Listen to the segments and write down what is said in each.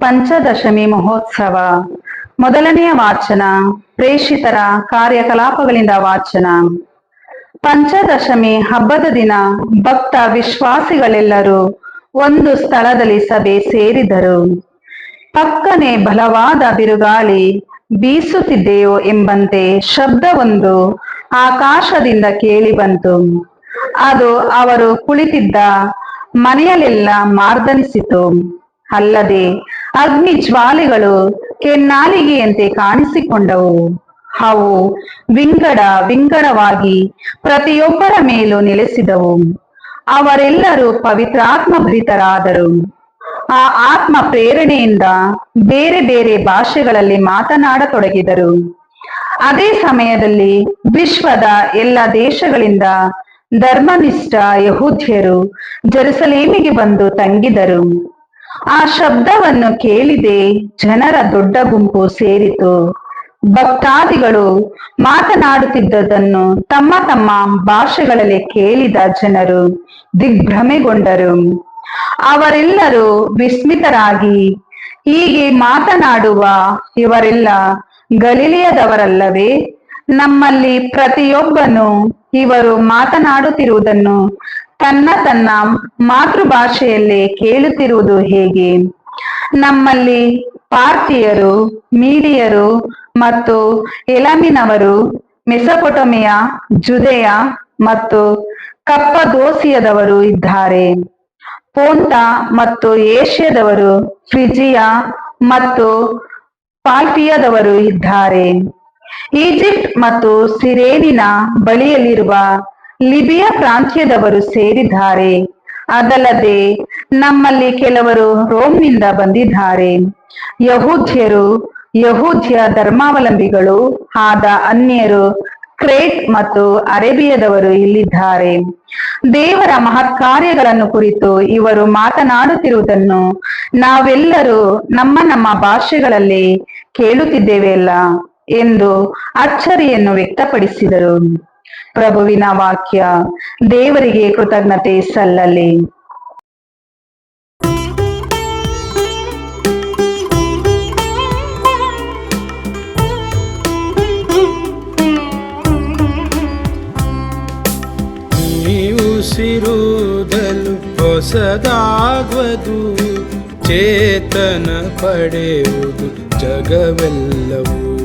ಪಂಚದಶಮಿ ಮಹೋತ್ಸವ, ಮೊದಲನೆಯ ವಾಚನ ಪ್ರೇಷಿತರ ಕಾರ್ಯಕಲಾಪಗಳಿಂದ ವಾಚನ. ಪಂಚದಶಮಿ ಹಬ್ಬದ ದಿನ ಭಕ್ತ ವಿಶ್ವಾಸಿಗಳೆಲ್ಲರೂ ಒಂದು ಸ್ಥಳದಲ್ಲಿ ಸಭೆ ಸೇರಿದರು. ಪಕ್ಕನೆ ಬಲವಾದ ಬಿರುಗಾಳಿ ಬೀಸುತ್ತಿದ್ದೆಯೋ ಎಂಬಂತೆ ಶಬ್ದವೊಂದು ಆಕಾಶದಿಂದ ಕೇಳಿ ಬಂತು. ಅದು ಅವರು ಕುಳಿತಿದ್ದ ಮನೆಯಲ್ಲೆಲ್ಲ ಮಾರ್ದನಿಸಿತು. ಅಲ್ಲದೆ ಅಗ್ನಿ ಜ್ವಾಲೆಗಳು ಕೆನ್ನಾಲಿಗೆಯಂತೆ ಕಾಣಿಸಿಕೊಂಡವು. ಅವು ವಿಂಗಡ ವಿಂಗಡವಾಗಿ ಪ್ರತಿಯೊಬ್ಬರ ಮೇಲೂ ನೆಲೆಸಿದವು. ಅವರೆಲ್ಲರೂ ಪವಿತ್ರಾತ್ಮ ಭರಿತರಾದರು ಆ ಆತ್ಮ ಪ್ರೇರಣೆಯಿಂದ ಬೇರೆ ಬೇರೆ ಭಾಷೆಗಳಲ್ಲಿ ಮಾತನಾಡತೊಡಗಿದರು. ಅದೇ ಸಮಯದಲ್ಲಿ ವಿಶ್ವದ ಎಲ್ಲ ದೇಶಗಳಿಂದ ಧರ್ಮನಿಷ್ಠ ಯಹೂದ್ಯರು ಜೆರುಸಲೇಮಿಗೆ ಬಂದು ತಂಗಿದರು. ಆ ಶಬ್ದವನ್ನು ಕೇಳಿದೆ ಜನರ ದೊಡ್ಡ ಗುಂಪು ಸೇರಿತು. ಭಕ್ತಾದಿಗಳು ಮಾತನಾಡುತ್ತಿದ್ದುದನ್ನು ತಮ್ಮ ತಮ್ಮ ಭಾಷೆಗಳಲ್ಲಿ ಕೇಳಿದ ಜನರು ದಿಗ್ಭ್ರಮೆಗೊಂಡರು. ಅವರೆಲ್ಲರೂ ವಿಸ್ಮಿತರಾಗಿ, ಹೀಗೆ ಮಾತನಾಡುವ ಇವರೆಲ್ಲ ಗಲೀಲಿಯದವರಲ್ಲವೇ? ನಮ್ಮಲ್ಲಿ ಪ್ರತಿಯೊಬ್ಬನು ಇವರು ಮಾತನಾಡುತ್ತಿರುವುದನ್ನು ತನ್ನ ತನ್ನ ಮಾತೃಭಾಷೆಯಲ್ಲೇ ಕೇಳುತ್ತಿರುವುದು ಹೇಗೆ? ನಮ್ಮಲ್ಲಿ ಪಾರ್ಥಿಯರು ಮೀಡಿಯರು ಮತ್ತು ಎಲಮಿನವರು, ಮೆಸಪೊಟಮಿಯ, ಜುದೆಯ ಮತ್ತು ಕಪ್ಪದೋಸಿಯದವರು ಇದ್ದಾರೆ. ಪೋಂಟ ಮತ್ತು ಏಷ್ಯಾದವರು, ಫ್ರಿಜಿಯಾ ಮತ್ತು ಪಾಲ್ಪಿಯದವರು ಇದ್ದಾರೆ. ಈಜಿಪ್ಟ್ ಮತ್ತು ಸಿರೇನಿನ ಬಳಿಯಲ್ಲಿರುವ ಲಿಬಿಯ ಪ್ರಾಂತ್ಯದವರು ಸೇರಿದ್ದಾರೆ. ಅದಲ್ಲದೆ ನಮ್ಮಲ್ಲಿ ಕೆಲವರು ರೋಮ್ನಿಂದ ಬಂದಿದ್ದಾರೆ. ಯಹೂದ್ಯರು, ಯಹೂದ್ಯ ಧರ್ಮಾವಲಂಬಿಗಳು, ಆದ ಅನ್ಯರು, ಕ್ರೇಟ್ ಮತ್ತು ಅರೇಬಿಯದವರು ಇಲ್ಲಿದ್ದಾರೆ. ದೇವರ ಮಹತ್ ಕಾರ್ಯಗಳನ್ನು ಕುರಿತು ಇವರು ಮಾತನಾಡುತ್ತಿರುವುದನ್ನು ನಾವೆಲ್ಲರೂ ನಮ್ಮ ನಮ್ಮ ಭಾಷೆಗಳಲ್ಲಿ ಕೇಳುತ್ತಿದ್ದೇವೆಯಲ್ಲ ಎಂದು ಅಚ್ಚರಿಯನ್ನು ವ್ಯಕ್ತಪಡಿಸಿದರು. ಪ್ರಭುವಿನ ವಾಕ್ಯ ದೇವರಿಗೆ ಕೃತಜ್ಞತೆ ಸಲ್ಲಲಿ. ಉಸಿರುದಲು ಹೊಸದಾಗುವುದು ಚೇತನ ಪಡೆಯುವುದು ಜಗವೆಲ್ಲವೂ.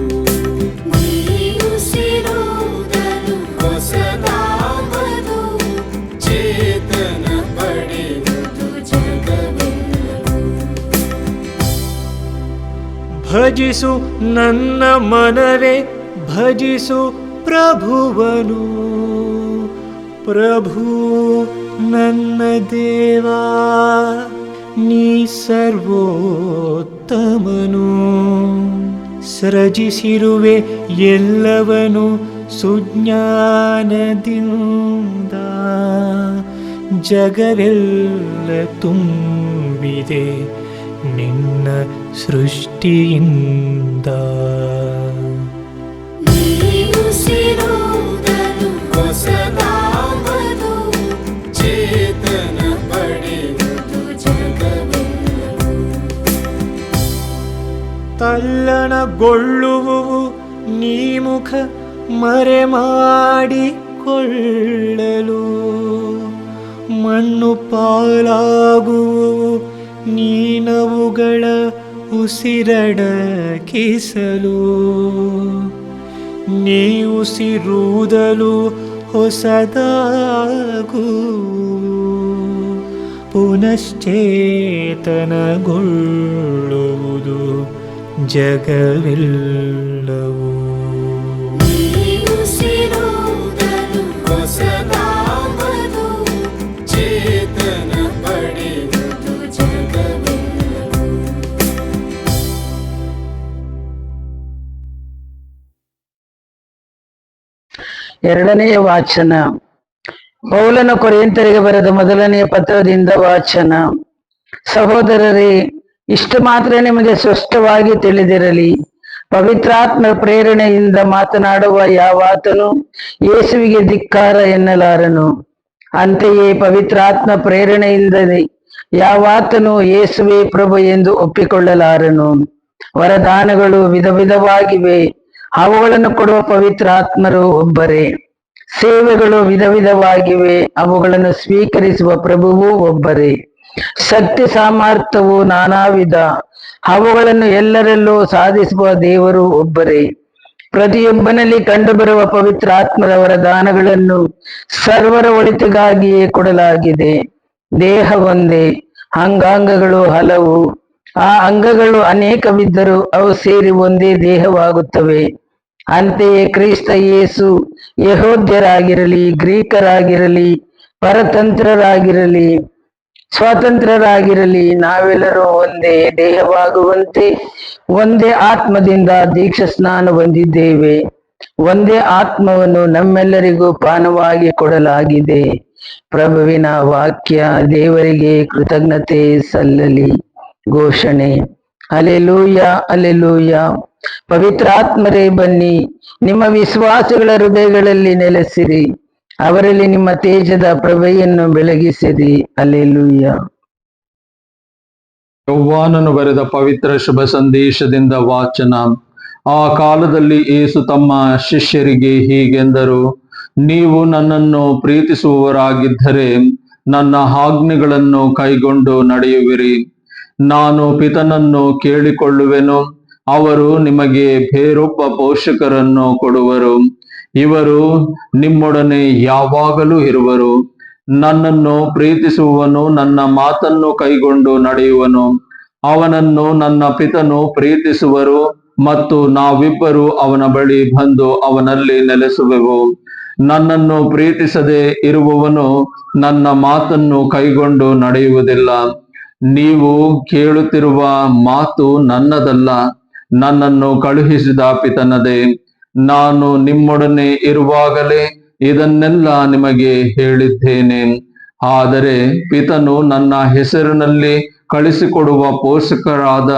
ಭಜಿಸು ನನ್ನ ಮನವೇ, ಭಜಿಸು ಪ್ರಭುವನು. ಪ್ರಭು ನನ್ನ ದೇವಾ, ನೀ ಸರ್ವೋತ್ತಮನು. ಸೃಜಿಸಿರುವೆ ಎಲ್ಲವನು ಸುಜ್ಞಾನದಿಂದ. ಜಗವೆಲ್ಲ ತುಂಬಿದೆ ನಿನ್ನ ಸೃಷ್ಟಿಯಿಂದ. ತಲ್ಲಣಗೊಳ್ಳುವು ನೀ ಮುಖ ಮರೆ ಮಾಡಿಕೊಳ್ಳಲು ಮಣ್ಣು ಪಾಲಾಗುವು ನೀನವುಗಳ ಉಸಿರಡಕಿಸಲು ನೀ ಉಸಿರುವುದಲು ಹೊಸದಾಗು. ಪುನಶ್ಚೇತನಗೊಳ್ಳುವುದು ಜಗವೆಲ್ಲವೂ? ಎರಡನೆಯ ವಾಚನ. ಪೌಲನ ಕೊರೆಯಂತರಿಗೆ ಬರೆದ ಮೊದಲನೆಯ ಪತ್ರದಿಂದ ವಾಚನ. ಸಹೋದರರೇ, ಇಷ್ಟು ಮಾತ್ರ ನಿಮಗೆ ಸ್ಪಷ್ಟವಾಗಿ ತಿಳಿದಿರಲಿ. ಪವಿತ್ರಾತ್ಮ ಪ್ರೇರಣೆಯಿಂದ ಮಾತನಾಡುವ ಯಾವಾತನು ಯೇಸುವಿಗೆ ಧಿಕ್ಕಾರ ಎನ್ನಲಾರನು. ಅಂತೆಯೇ ಪವಿತ್ರಾತ್ಮ ಪ್ರೇರಣೆಯಿಂದಲೇ ಯಾವಾತನು ಯೇಸುವೆ ಪ್ರಭು ಎಂದು ಒಪ್ಪಿಕೊಳ್ಳಲಾರನು. ವರದಾನಗಳು ವಿಧ ವಿಧವಾಗಿವೆ. ಅವುಗಳನ್ನು ಕೊಡುವ ಪವಿತ್ರಾತ್ಮರು ಒಬ್ಬರೇ. ಸೇವೆಗಳು ವಿಧ ವಿಧವಾಗಿವೆ, ಅವುಗಳನ್ನು ಸ್ವೀಕರಿಸುವ ಪ್ರಭುವು ಒಬ್ಬರೇ. ಶಕ್ತಿ ಸಾಮರ್ಥ್ಯವು ನಾನಾ ವಿಧ ಅವುಗಳನ್ನು ಎಲ್ಲರಲ್ಲೂ ಸಾಧಿಸುವ ದೇವರು ಒಬ್ಬರೇ. ಪ್ರತಿಯೊಬ್ಬನಲ್ಲಿ ಕಂಡುಬರುವ ಪವಿತ್ರ ಆತ್ಮರವರ ದಾನಗಳನ್ನು ಸರ್ವರ ಒಳಿತಿಗಾಗಿಯೇ ಕೊಡಲಾಗಿದೆ. ದೇಹ ಒಂದೇ, ಅಂಗಾಂಗಗಳು ಹಲವು. ಆ ಅಂಗಗಳು ಅನೇಕವಿದ್ದರೂ ಅವು ಸೇರಿ ಒಂದೇ ದೇಹವಾಗುತ್ತವೆ. ಅಂತೆಯೇ ಕ್ರಿಸ್ತ ಯೇಸು ಯಹೋದ್ಯರಾಗಿರಲಿ, ಗ್ರೀಕರಾಗಿರಲಿ, ಪರತಂತ್ರರಾಗಿರಲಿ, ಸ್ವಾತಂತ್ರ್ಯರಾಗಿರಲಿ, ನಾವೆಲ್ಲರೂ ಒಂದೇ ದೇಹವಾಗುವಂತೆ, ಒಂದೇ ಆತ್ಮದಿಂದ ದೀಕ್ಷಾ ಸ್ನಾನ ಹೊಂದಿದ್ದೇವೆ. ಒಂದೇ ಆತ್ಮವನ್ನು ನಮ್ಮೆಲ್ಲರಿಗೂ ಪಾನವಾಗಿ ಕೊಡಲಾಗಿದೆ. ಪ್ರಭುವಿನ ವಾಕ್ಯ ದೇವರಿಗೆ ಕೃತಜ್ಞತೆ ಸಲ್ಲಲಿ. ಘೋಷಣೆ. ಅಲೆಲೂಯ ಅಲೆಲೂಯ ಪವಿತ್ರಾತ್ಮರೇ ಬನ್ನಿ, ನಿಮ್ಮ ವಿಶ್ವಾಸಗಳ ಹೃದಯಗಳಲ್ಲಿ ನೆಲೆಸಿರಿ, ಅವರಲ್ಲಿ ನಿಮ್ಮ ತೇಜದ ಪ್ರಭೆಯನ್ನು ಬೆಳಗಿಸಿರಿ. ಅಲ್ಲೆಲ್ಲೂಯ್ಯ ಯೌವಾನನು ಬರೆದ ಪವಿತ್ರ ಶುಭ ಸಂದೇಶದಿಂದ ವಾಚನ. ಆ ಕಾಲದಲ್ಲಿ ಏಸು ತಮ್ಮ ಶಿಷ್ಯರಿಗೆ ಹೀಗೆಂದರು, ನೀವು ನನ್ನನ್ನು ಪ್ರೀತಿಸುವವರಾಗಿದ್ದರೆ ನನ್ನ ಆಜ್ಞೆಗಳನ್ನು ಕೈಗೊಂಡು ನಡೆಯುವಿರಿ. ನಾನು ಪಿತನನ್ನು ಕೇಳಿಕೊಳ್ಳುವೆನು. ಅವರು ನಿಮಗೆ ಬೇರೊಬ್ಬ ಪೋಷಕರನ್ನು ಕೊಡುವರು. ಇವರು ನಿಮ್ಮೊಡನೆ ಯಾವಾಗಲೂ ಇರುವರು. ನನ್ನನ್ನು ಪ್ರೀತಿಸುವವನು ನನ್ನ ಮಾತನ್ನು ಕೈಗೊಂಡು ನಡೆಯುವನು. ಅವನನ್ನು ನನ್ನ ಪಿತನು ಪ್ರೀತಿಸುವರು ಮತ್ತು ನಾವಿಬ್ಬರು ಅವನ ಬಳಿ ಬಂದು ಅವನಲ್ಲಿ ನೆಲೆಸುವೆವು. ನನ್ನನ್ನು ಪ್ರೀತಿಸದೆ ಇರುವವನು ನನ್ನ ಮಾತನ್ನು ಕೈಗೊಂಡು ನಡೆಯುವುದಿಲ್ಲ. ನೀವು ಕೇಳುತ್ತಿರುವ ಮಾತು ನನ್ನದಲ್ಲ. ನನ್ನನ್ನು ಕಳುಹಿಸಿದ ಪಿತನದೇ, ನಾನು ನಿಮ್ಮೊಡನೆ ಇರುವಾಗಲೇ ಇದನ್ನೆಲ್ಲ ನಿಮಗೆ ಹೇಳಿದ್ದೇನೆ. ಆದರೆ ಪಿತನು ನನ್ನ ಹೆಸರಿನಲ್ಲಿ ಕಳಿಸಿಕೊಡುವ ಪೋಷಕರಾದ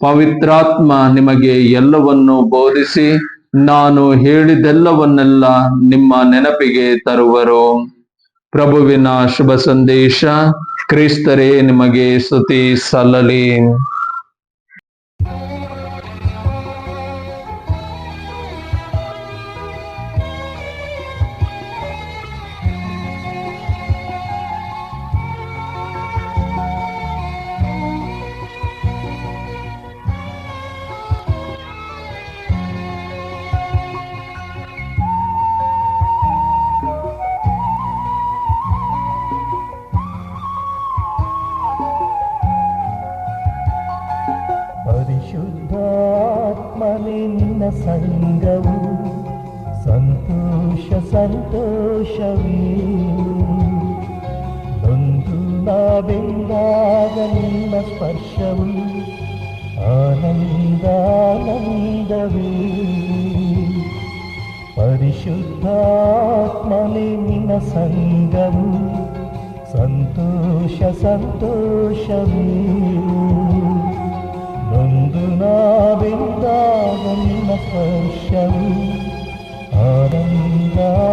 ಪವಿತ್ರಾತ್ಮ ನಿಮಗೆ ಎಲ್ಲವನ್ನು ಬೋಧಿಸಿ, ನಾನು ಹೇಳಿದೆಲ್ಲವನ್ನೆಲ್ಲ ನಿಮ್ಮ ನೆನಪಿಗೆ ತರುವರು. ಪ್ರಭುವಿನ ಶುಭ ಸಂದೇಶ, ಕ್ರಿಸ್ತರೇ ನಿಮಗೆ ಸ್ತುತಿ ಸಲ್ಲಲಿ. സംഗം സന്തോഷ സന്തോഷം ബന്ധുനാവിന്ദാവന്ന സ്പർശം ആനന്ദാനന്ദം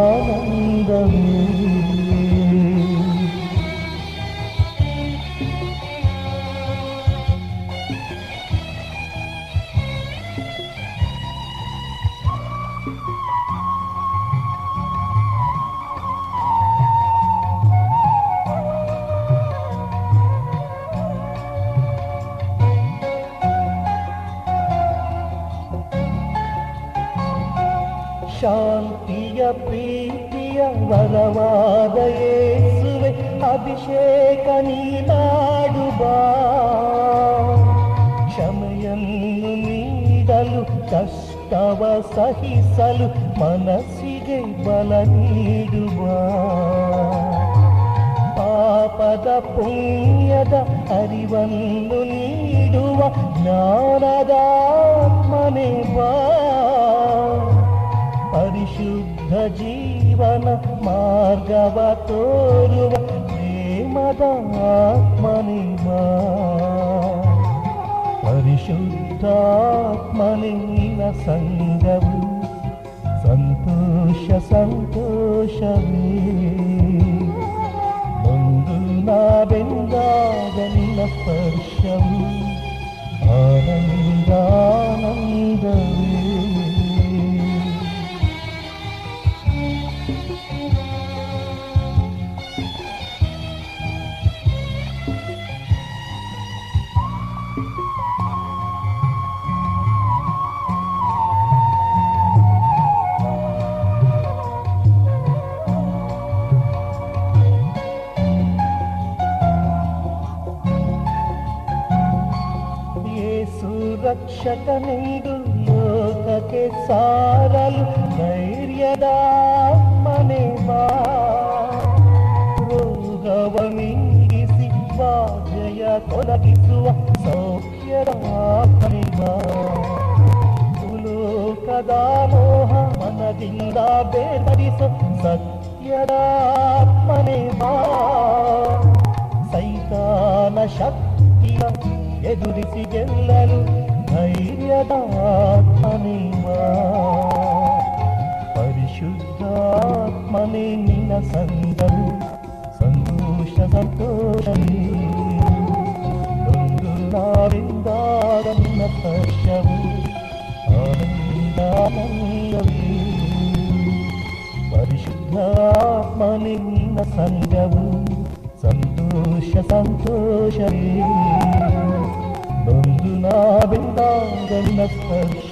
ಶಾಂತಿಯ ಪ್ರೀತಿಯ ವರವಾದ ಯೇಸುವೆ ಅಭಿಷೇಕ ನೀನಾಡುವ ಕ್ಷಮೆಯನ್ನು ನೀಡಲು ಕಷ್ಟವ ಸಹಿಸಲು ಮನಸ್ಸಿಗೆ ಬಲ ನೀಡುವ ಪಾಪದ ಪುಣ್ಯದ ಅರಿವನ್ನು ನೀಡುವ ಜ್ಞಾನದ ಆತ್ಮನೇ ಬಾ ಪರಿಶುದ್ಧ ಜೀವನ ಮಾರ್ಗವ ತೋರುವ ಪ್ರೇಮದ ಆತ್ಮನೇ ಬಾ ಪರಿಶುದ್ಧಾತ್ಮನೇ ನಿನ್ನ ಸಂಗವು ಸಂತೋಷ ಸಂತೋಷವೇ ಒಂದು ನಾವೆಂದಾಗ ನಿನ್ನ ಸ್ಪರ್ಶವು ಆನಂದಾನಂದವೇ ಯೇಸು ರಕ್ಷಕನೆಂದು ಲೋಕಕ್ಕೆ ಸಾರಲು ಧೈರ್ಯದ ಮನೆ ಬಾ ರೋಗವ ನೀಗಿಸಿ ಬಾಧೆಯ ತೊಲಗಿಸುವ ಸೌಖ್ಯದ ಮನೆ ಬಾ ಲೋಕದ ಮೋಹ ಮನದಿಂದ ಬೇರ್ಪಡಿಸೋ ಸತ್ಯದ ಮನೆ ಬಾ ಸೈತಾನ ಶಕ್ತಿಯ ಎದುರಿಸಿ ಗೆಲ್ಲಲು ధైర్యదాత్మని పరిశుద్ధాత్మని నిన్న సందరు సంతోష సంతోషమే నావిందారన్న పశ్యము ఆనందానందమే. పరిశుద్ధాత్మని నిన్న సంగము సంతోష సంతోషమే കരുണാവിന്താങ്കനപ്പതി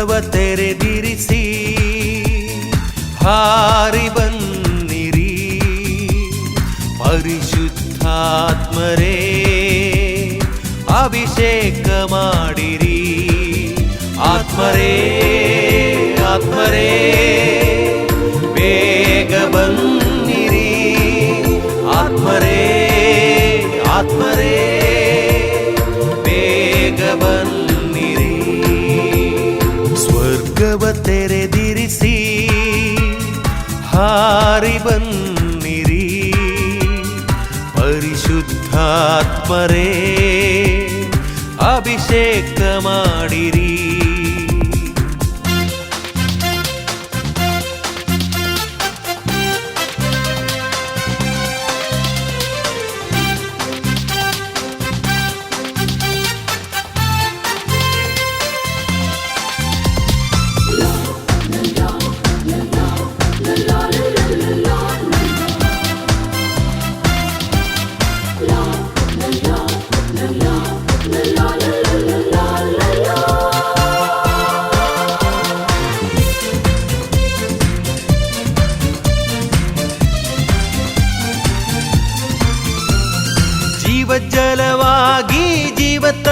ಸ್ವರ್ಗವ ತೆರೆದಿರಿಸಿ ಹಾರಿ ಬನ್ನಿರಿ. ಪರಿಶುದ್ಧಾತ್ಮರೇ ಅಭಿಷೇಕ ಮಾಡಿರಿ. ಆತ್ಮರೇ ಆತ್ಮರೇ ಬೇಗ ಬನ್ನಿರಿ. ಆತ್ಮರೇ ಆತ್ಮರೇ. ತೆರೆದಿರಿಸಿ ಹಾರಿ ಬನ್ನಿರಿ. ಪರಿಶುದ್ಧಾತ್ಮರೇ ಅಭಿಷೇಕ ಮಾಡಿರಿ.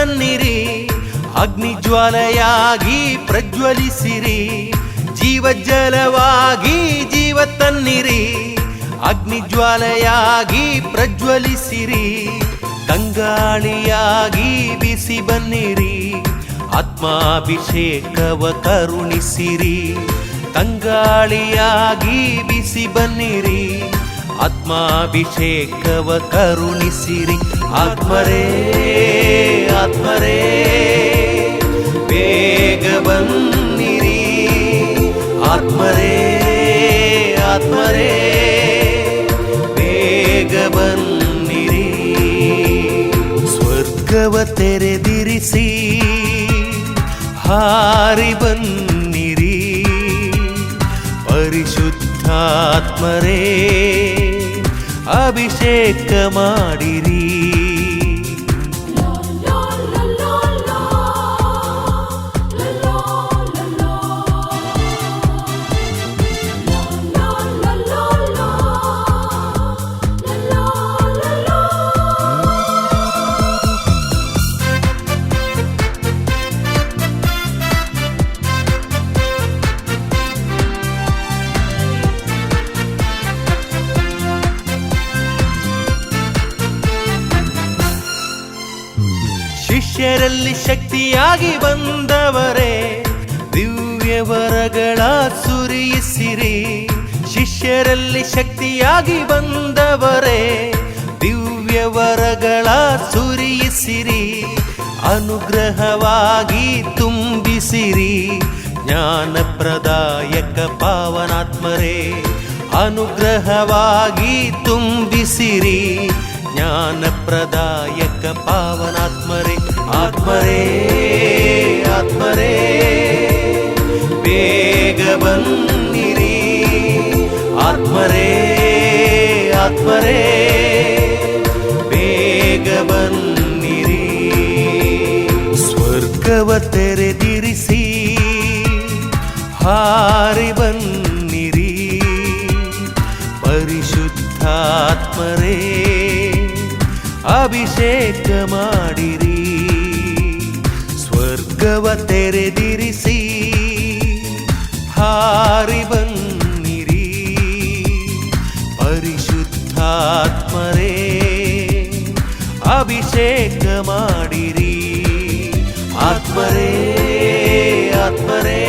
ಜೀವ ತನ್ನಿರಿ ಅಗ್ನಿ ಜ್ವಾಲೆಯಾಗಿ ಪ್ರಜ್ವಲಿಸಿರಿ. ಜೀವಜಲವಾಗಿ ಜೀವ ತನ್ನಿರಿ. ಅಗ್ನಿ ಜ್ವಾಲೆಯಾಗಿ ಪ್ರಜ್ವಲಿಸಿರಿ. ತಂಗಾಳಿಯಾಗಿ ಬಿಸಿ ಬನ್ನಿರಿ. ಆತ್ಮಾಭಿಷೇಕವ ಕರುಣಿಸಿರಿ. ತಂಗಾಳಿಯಾಗಿ ಬಿಸಿ ಬನ್ನಿರಿ. ಆತ್ಮಾಭಿಷೇಕವ ಕರುಣಿಸಿರಿ. ಆತ್ಮರೇ ಆತ್ಮರೇ ಬೇಗ ಬನ್ನಿರಿ. ಆತ್ಮರೇ ಆತ್ಮರೇ ಬೇಗ ಬನ್ನಿರಿ. ಸ್ವರ್ಗವ ತೆರೆದಿರಿಸಿ ಹಾರಿ ಬನ್ನಿರಿ ಪರಿಶುದ್ಧಾತ್ಮರೇ ಅಭಿಷೇಕ ಮಾಡಿರಿ ಶಿಷ್ಯರಲ್ಲಿ ಶಕ್ತಿಯಾಗಿ ಬಂದವರೇ, ದಿವ್ಯ ವರಗಳ ಸುರಿಯಿಸಿರಿ. ಶಿಷ್ಯರಲ್ಲಿ ಶಕ್ತಿಯಾಗಿ ಬಂದವರೇ, ದಿವ್ಯ ವರಗಳ ಸುರಿಯಿಸಿರಿ. ಅನುಗ್ರಹವಾಗಿ ತುಂಬಿಸಿರಿ. ಜ್ಞಾನಪ್ರದಾಯಕ ಪಾವನಾತ್ಮರೇ, ಅನುಗ್ರಹವಾಗಿ ತುಂಬಿಸಿರಿ. ಜ್ಞಾನಪ್ರದಾಯಕ ಪಾವನಾತ್ಮರೇ. ಆತ್ಮರೇ ಆತ್ಮರೇ ಬೇಗ ಬನ್ನಿರಿ ಆತ್ಮರೇ ಆತ್ಮರೇ ಅಭಿಷೇಕ ಮಾಡಿರಿ ಆತ್ಮರೇ ಆತ್ಮರೇ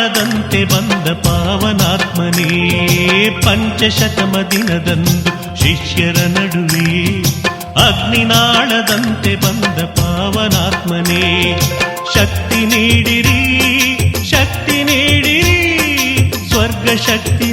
ಅಗ್ನಿನಾಳದಂತೆ ಬಂದ ಪಾವನಾತ್ಮನೇ ಪಂಚಶತಮ ದಿನದಂದು ಶಿಷ್ಯರ ನಡುವೆ. ಅಗ್ನಿನಾಳದಂತೆ ಬಂದ ಪಾವನಾತ್ಮನೇ, ಶಕ್ತಿ ನೀಡಿರಿ ಶಕ್ತಿ ನೀಡಿರಿ ಸ್ವರ್ಗ ಶಕ್ತಿ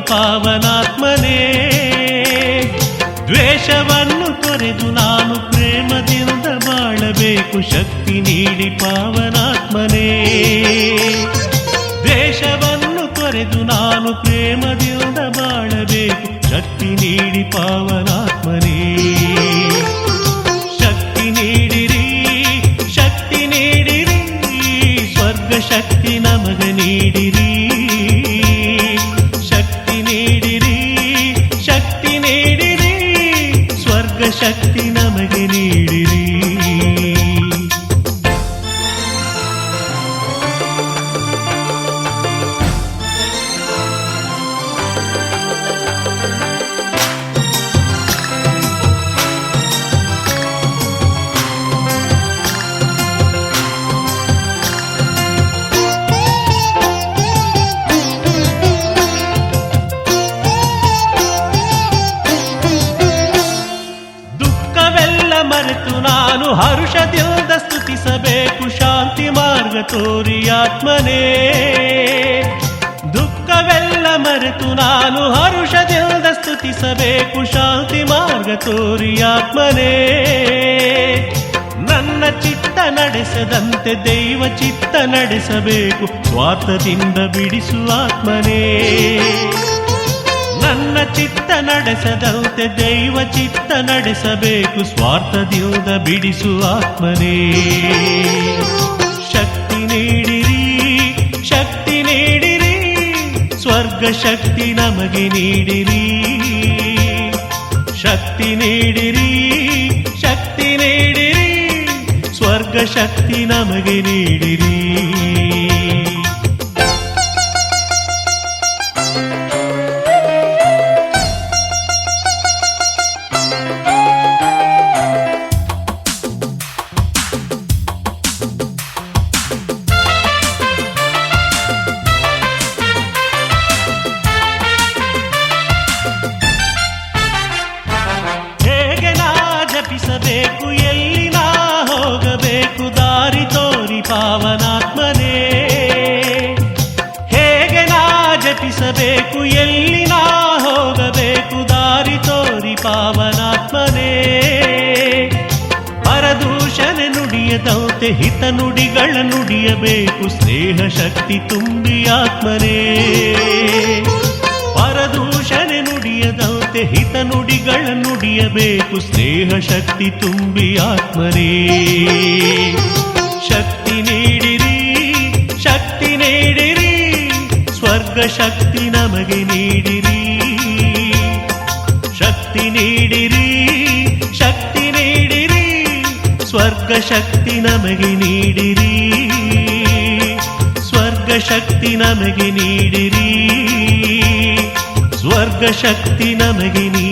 ಪಾವನಾತ್ಮನೇ. ದ್ವೇಷವನ್ನು ತೊರೆದು ನಾನು ಪ್ರೇಮದಿಂದ ಬಾಳಬೇಕು, ಶಕ್ತಿ ನೀಡಿ ಪಾವನಾತ್ಮನೇ. ದ್ವೇಷವನ್ನು ತೊರೆದು ನಾನು ಪ್ರೇಮದಿಂದ ಬಾಳಬೇಕು, ಶಕ್ತಿ ನೀಡಿ ಪಾವನಾತ್ಮನೇ. ತೋರಿ ಆತ್ಮನೇ. ದುಃಖವೆಲ್ಲ ಮರೆತು ನಾನು ಹರುಷದಿಂದ ಸ್ತುತಿಸಬೇಕು. ಶಾಂತಿ ಮಾರ್ಗ ತೋರಿ ಆತ್ಮನೇ. ನನ್ನ ಚಿತ್ತ ನಡೆಸದಂತೆ ದೈವ ಚಿತ್ತ ನಡೆಸಬೇಕು. ಸ್ವಾರ್ಥದಿಂದ ಬಿಡಿಸು ಆತ್ಮನೇ. ನನ್ನ ಚಿತ್ತ ನಡೆಸದಂತೆ ದೈವ ಚಿತ್ತ ನಡೆಸಬೇಕು. ಸ್ವಾರ್ಥದಿಂದ ಬಿಡಿಸು ಆತ್ಮನೇ. ಶಕ್ತಿ ನಮಗೆ ನೀಡಿರಿ. ಶಕ್ತಿ ನೀಡಿರಿ ಶಕ್ತಿ ನೀಡಿರಿ ಸ್ವರ್ಗ ಶಕ್ತಿ ನಮಗೆ ನೀಡಿರಿ. ಹಿತ ನುಡಿಗಳ ನುಡಿಯಬೇಕು, ಸ್ನೇಹ ಶಕ್ತಿ ತುಂಬಿ ಆತ್ಮನೇ. ಪರದೂಷಣೆ ನುಡಿಯದಂತೆ ಹಿತ ನುಡಿಗಳ ನುಡಿಯಬೇಕು, ಸ್ನೇಹ ಶಕ್ತಿ ತುಂಬಿ ಆತ್ಮರೇ ಶಕ್ತಿ ನೀಡಿರಿ ಶಕ್ತಿ ನೀಡಿರಿ, ಸ್ವರ್ಗ ಶಕ್ತಿ ನಮಗೆ ನೀಡಿರಿ. ಶಕ್ತಿ ನೀಡಿರಿ ಸ್ವರ್ಗ ಶಕ್ತಿ ನಮಗೆ ನೀಡಿರಿ. ಸ್ವರ್ಗ ಶಕ್ತಿ ನಮಗೆ ನೀಡಿರಿ. ಸ್ವರ್ಗ ಶಕ್ತಿ ನಮಗೆ ನೀಡಿರಿ